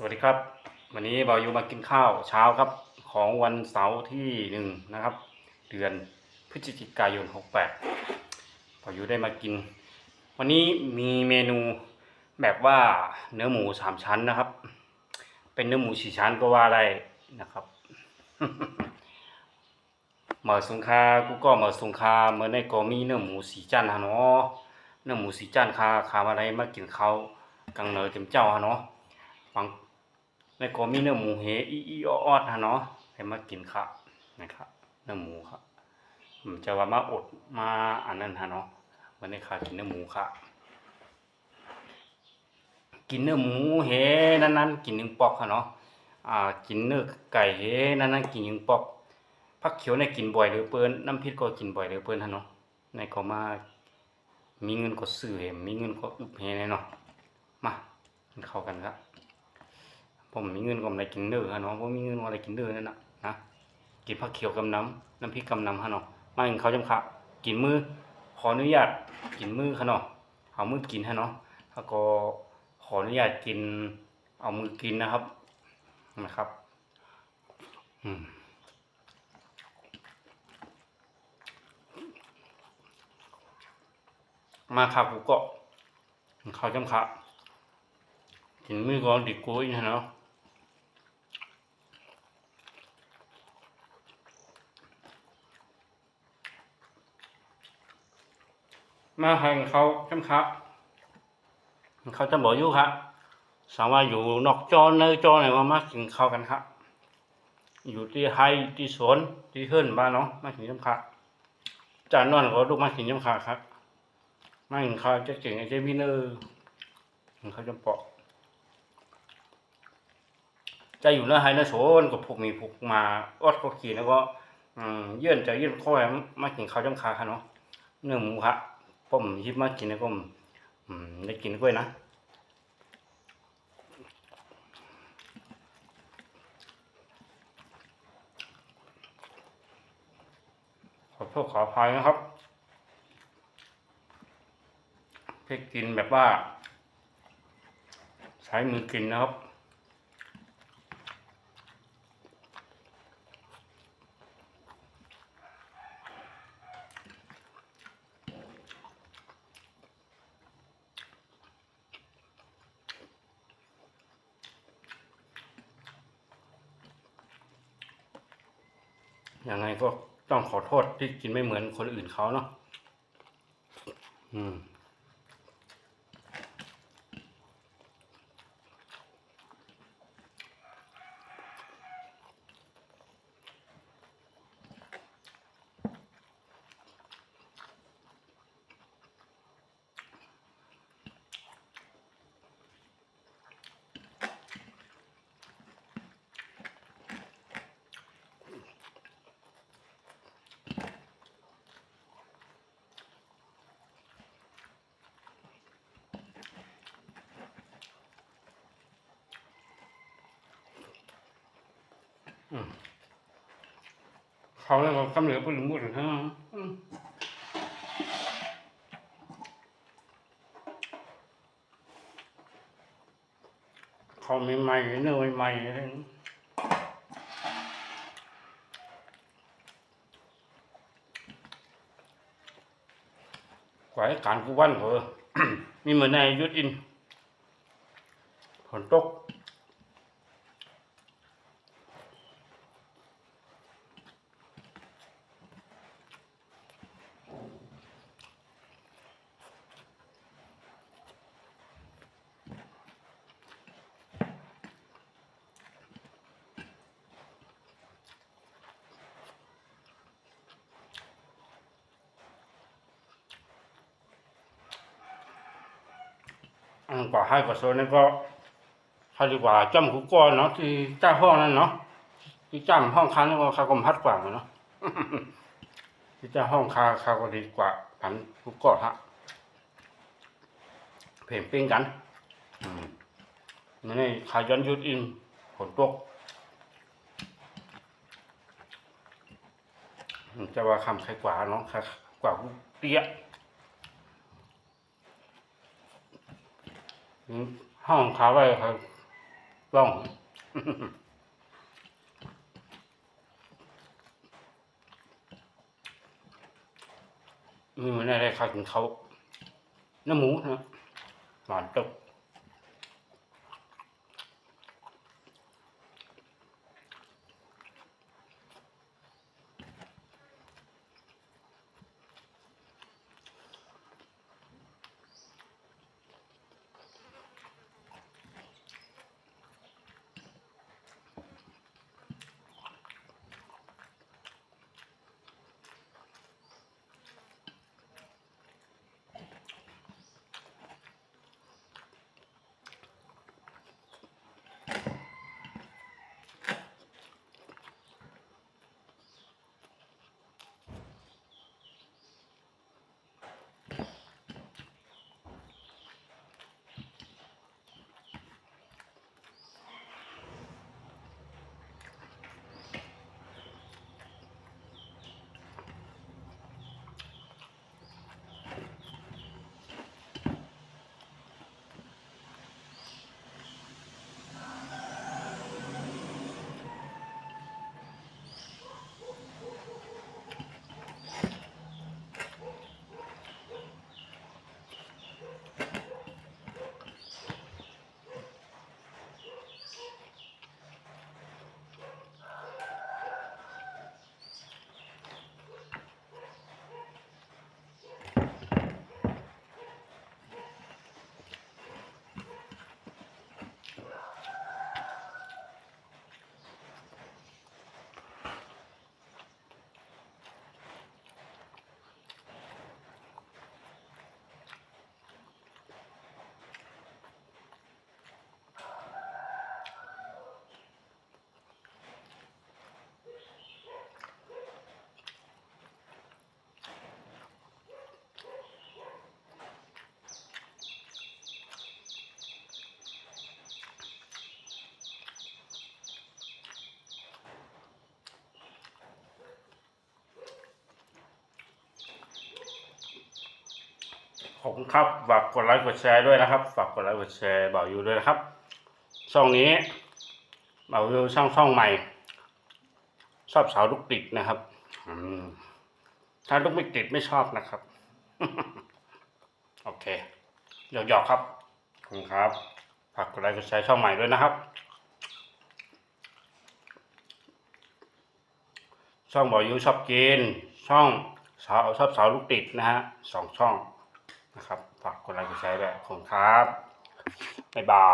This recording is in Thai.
สวัสดีครับ วันนี้บายูมากินข้าวเช้าครับ ของวันเสาร์ที่หนึ่งนะครับ เดือนพฤศจิกายนหกแปดบายูได้มากิน วันนี้มีเมนูแบบว่าเนื้อหมูสามชั้นนะครับ เป็นเนื้อหมูสี่ชั้นก็ว่าได้นะครับเหมื่อสงครากูก็เหมื่อสงคาเมื่อในก็มีเนื้อหมูสี่จันฮะเนาะเนื้อหมูสี่จันคาคามาได้มากินข้าวกังเนยเต็มเจ้าฮะเนาะฟัง ในก็มีเนื้อหมูเฮอีอีออดฮะเนาะให้มากินค่ะนะครับเนื้อหมูครับผมจะว่ามาอดมาอันนั้นฮะเนาะวันนี้ค่ะกินเนื้อหมูค่ะ กินเนื้อหมูเฮนั้นนั้นๆกินหนึ่งปอกค่ะเนาะอ่ากินเนื้อไก่เฮนั้นนั้นๆกินหนึ่งปอกผักเขียวในยกินบ่อยเหรือเปิ้นน้ำพริกก็กินบ่อยเหรือเปิ้นฮะเนาะในก็มามีเงินก็ซื้อเฮมีเงินก็อึบเฮแน่เนาะมากินข้ากันครับ ผมมีเงินก็ไม่ได้กินเด้อฮะเนาะผมมีเงินก็ไม่ได้กินเด้อนั่นน่ะนะกินผักเขียวกับน้ำน้ำพริกกับน้ำฮะเนาะมากินข้าวจำคะกินมือขออนุญาตกินมือฮะเนาะเอามือกินฮะเนาะแล้วก็ขออนุญาตกิน เอามือกินนะครับนะครับอืมมาครับกูก็กินข้าวจำคะกินมือก่อนดีกว่าอีกนะเนาะ มาให้เขาจำครับ เขาจะบอกอยู่ครับสามารถอยู่นอกจอในจอไหนมามากินข้าวกันครับ อยู่ที่ไฮที่สวนที่เฮิรนบ้านเนาะมากินจำครับจานนอนก็ลูกมากินจำครับครับมากินข้าวจะเก่งไอ้เจมิเนอร์เขาจะเปาะจะอยู่ในไฮนะโซนกับพวกมีพวกมาอดก็ขี่แล้วก็เยื่อนจะเยื่อนข้อยมากินข้าวจำคาค่ะเนาะเนื้อหมูครับ ผมหยิบมากินแล้วก็อืมได้กินด้วยนะขอโทษขออภัยนะครับเพ่กินแบบว่า ใช้มือกินนะครับ ยังไงก็ต้องขอโทษที่กินไม่เหมือนคนอื่นเขาเนาะอืม เขาแล้วก็กำเหลือปุ่นหมดเลยฮะอืมเขาใหม่ๆเนื้อใหม่ๆเลยกว่าการกูวันเหรอมีเหมือนในยุดอินฝนตก กว่าให้กว่าโซนนี่ก็เขาดีกว่าจำคุกก้อนเนาะที่เจ้าห้องนั่นเนาะที่จำห้องค้านี่ก็ขาก็พัดกว่าเนาะที่เจ้าห้องคาเขาก็ดีกว่าผันคุกก้อนฮะเพ่งปิ้งกันนี่ขายย้อนยุดอินฝนตกจะว่าคำใครกว่าเนาะครกว่ากูเตี้ย อืม ห้องขาไว้ครับต้องอืมนี่อะไรครับกินเขาน้ำหมูนะหวานตึก คุณครับ ฝากกดไลค์กดแชร์ด้วยนะครับ ฝากกดไลค์กดแชร์บ่าวยูด้วยนะครับ ช่องนี้บ่าวยูช่องช่องใหม่ ชอบสาวลูกติดนะครับถ้าลูกไม่ติดไม่ชอบนะครับ โอเคหยอกๆครับขอบคุณครับ ฝากกดไลค์กดแชร์ช่องใหม่ด้วยนะครับ ช่องบ่าวยูชอบกิน ช่องสาวชอบสาวลูกติดนะฮะสองช่อง นะครับฝากกดไลค์กดแชร์ด้วยขอบคุณครับบ๊ายบาย